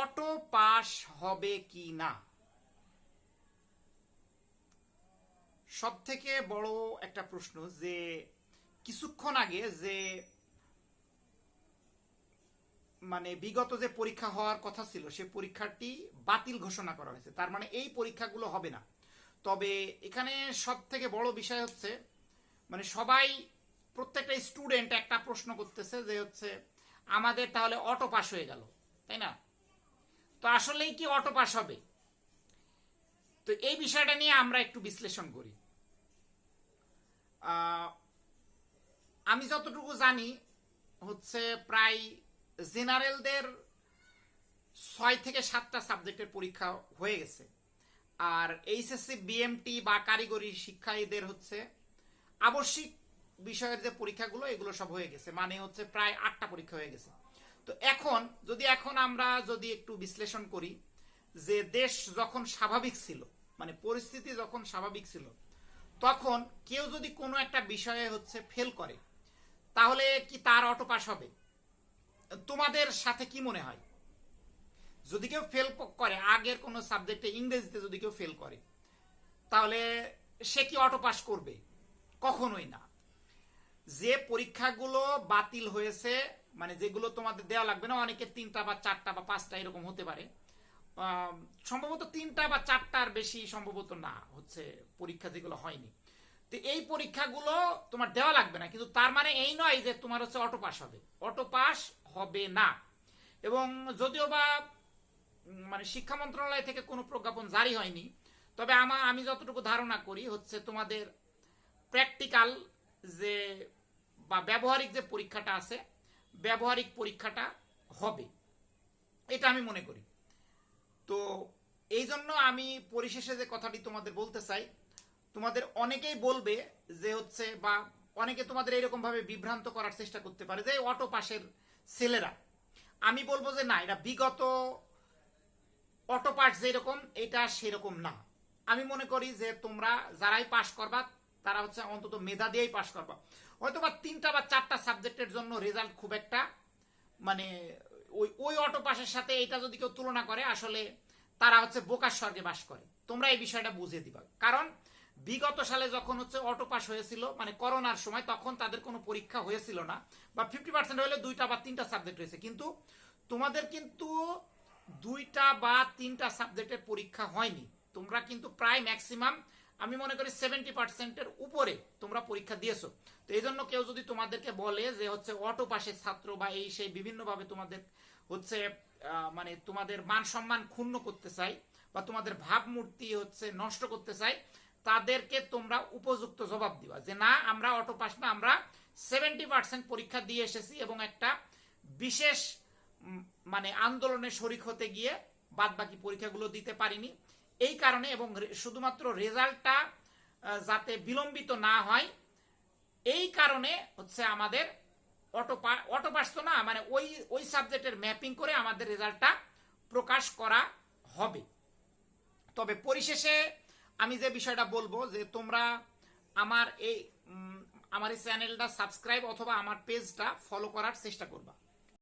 Auto pass হবে কি না? সব থেকে বড় একটা প্রশ্ন যে, কিছুক্ষণ আগে যে মানে বিগত যে পরীক্ষা হওয়ার কথা ছিল, সে পরীক্ষাটি বাতিল ঘোষণা করা হয়েছে। তার মানে এই পরীক্ষাগুলো হবে না। তবে এখানে সব থেকে বড় বিষয় হচ্ছে মানে সবাই, প্রত্যেকটা স্টুডেন্ট একটা প্রশ্ন করতেছে যে হচ্ছে, আমাদের তাহলে অটো পাস হয়ে গেল। তাই না? তো আসলেই কি অটো পাস হবে? তো এই বিষয়টা নিয়ে আমরা একটু বিশ্লেষণ করি। আমি যতটুকু জানি হচ্ছে প্রায় জেনারেলদের ছয় থেকে সাতটা সাবজেক্টের পরীক্ষা হয়ে গেছে। আর এইচএসসি, বিএমটি বা কারিগরি শিক্ষা এদের হচ্ছে আবশ্যিক বিষয়ের যে পরীক্ষাগুলো, এগুলো সব হয়ে গেছে। মানে হচ্ছে প্রায় আটটা পরীক্ষা হয়ে গেছে। তো এখন, যদি এখন আমরা যদি একটু বিশ্লেষণ করি, যে দেশ যখন স্বাভাবিক ছিল মানে পরিস্থিতি যখন স্বাভাবিক ছিল, তখন কেউ যদি কোনো একটা বিষয়ে হচ্ছে ফেল করে, তাহলে কি তার অটো পাস হবে? তোমাদের সাথে কি মনে হয়? যদি কেউ ফেল করে, আগের কোনো সাবজেক্টে ইংরেজিতে যদি কেউ ফেল করে, তাহলে সে কি অটো পাস করবে? কখনোই না। যে পরীক্ষাগুলো বাতিল হয়েছে মানে যেগুলো তোমাদের দেওয়া লাগবে না অনেকের তিনটা বা চারটা বা পাঁচটা এরকম হতে পারে। সম্ভবত তিনটা বা চারটার বেশি সম্ভবত না, হচ্ছে পরীক্ষা যেগুলো হয়নি। তো এই পরীক্ষাগুলো তোমার দেওয়া লাগবে না, কিন্তু তার মানে এই নয় যে তোমার হচ্ছে অটো পাস হবে। অটো পাস হবে না। এবং যদিও বা মানে শিক্ষা মন্ত্রণালয় থেকে কোনো প্রজ্ঞাপন জারি হয়নি, তবে আমা, আমি যতটুকু ধারণা করি হচ্ছে তোমাদের প্র্যাকটিক্যাল যে বা ব্যবহারিক যে পরীক্ষাটা আছে ব্যবহারিক পরীক্ষাটা হবে। এটা আমি মনে করি। তো এই জন্য আমি পরিশেষে যে কথাটি তোমাদের বলতে চাই, তোমাদের অনেকেই বলবে যে হচ্ছে বা অনেকে তোমাদের এরকম ভাবে বিভ্রান্ত করার চেষ্টা করতে পারে যে অটো পাশের ছেলেরা। আমি বলব যে না এটা বিগত অটো পাস যেরকম, এটা সেরকম না। আমি মনে করি যে তোমরা যারাই পাশ করবা তারা হচ্ছে অন্তত মেধা দিয়েই পাশ করবা। হয়তো বা তিনটা বা চারটা সাবজেক্টের জন্য রেজাল্ট খুব একটা মানে ওই ওই অটো পাসের সাথে এটা যদি কেউ তুলনা করে, আসলে তারা হচ্ছে বোকার স্বর্গে বাস করে। তোমরা এই বিষয়টা বুঝিয়ে দিবা। কারণ বিগত সালে যখন হচ্ছে অটো পাস হয়েছিল মানে করোনার সময়, তখন তাদের কোনো পরীক্ষা হয়েছিল না, বা ফিফটি পার্সেন্ট হলে দুইটা বা তিনটা সাবজেক্ট হয়েছে কিন্তু তোমাদের কিন্তু দুইটা বা তিনটা সাবজেক্টের পরীক্ষা হয়নি। তোমরা কিন্তু প্রায় ম্যাক্সিমাম আমি মনে করি সেভেন্টি পার্সেন্টের উপরে তোমরা পরীক্ষা দিয়েছ। তো এই জন্য কেউ যদি তোমাদেরকে বলে যে হচ্ছে অটো পাশের ছাত্র বা এই সেই বিভিন্নভাবে তোমাদের হচ্ছে মানে তোমাদের মান সম্মান ক্ষুণ্ণ করতে চাই বা তোমাদের ভাবমূর্তি হচ্ছে নষ্ট করতে চাই তাদেরকে তোমরা উপযুক্ত জবাব দিবা যে না, আমরা অটো পাস না, আমরা সেভেন্টি পার্সেন্ট পরীক্ষা দিয়ে এসেছি এবং একটা বিশেষ মানে আন্দোলনে শরিক হতে গিয়ে বাদ বাকি পরীক্ষাগুলো দিতে পারিনি। এই কারণে এবং শুধুমাত্র রেজাল্টটা যাতে বিলম্বিত না হয়, এই কারণে হচ্ছে আমাদের অটো পা- অটো পাস তো না মানে ওই ওই সাবজেক্টের ম্যাপিং করে আমাদের রেজাল্টটা প্রকাশ করা হবে। তবে পরিশেষে আমি যে বিষয়টা বলব যে তোমরা আমার এই আমার এই চ্যানেলটা সাবস্ক্রাইব অথবা আমার পেজটা ফলো করার চেষ্টা করবা।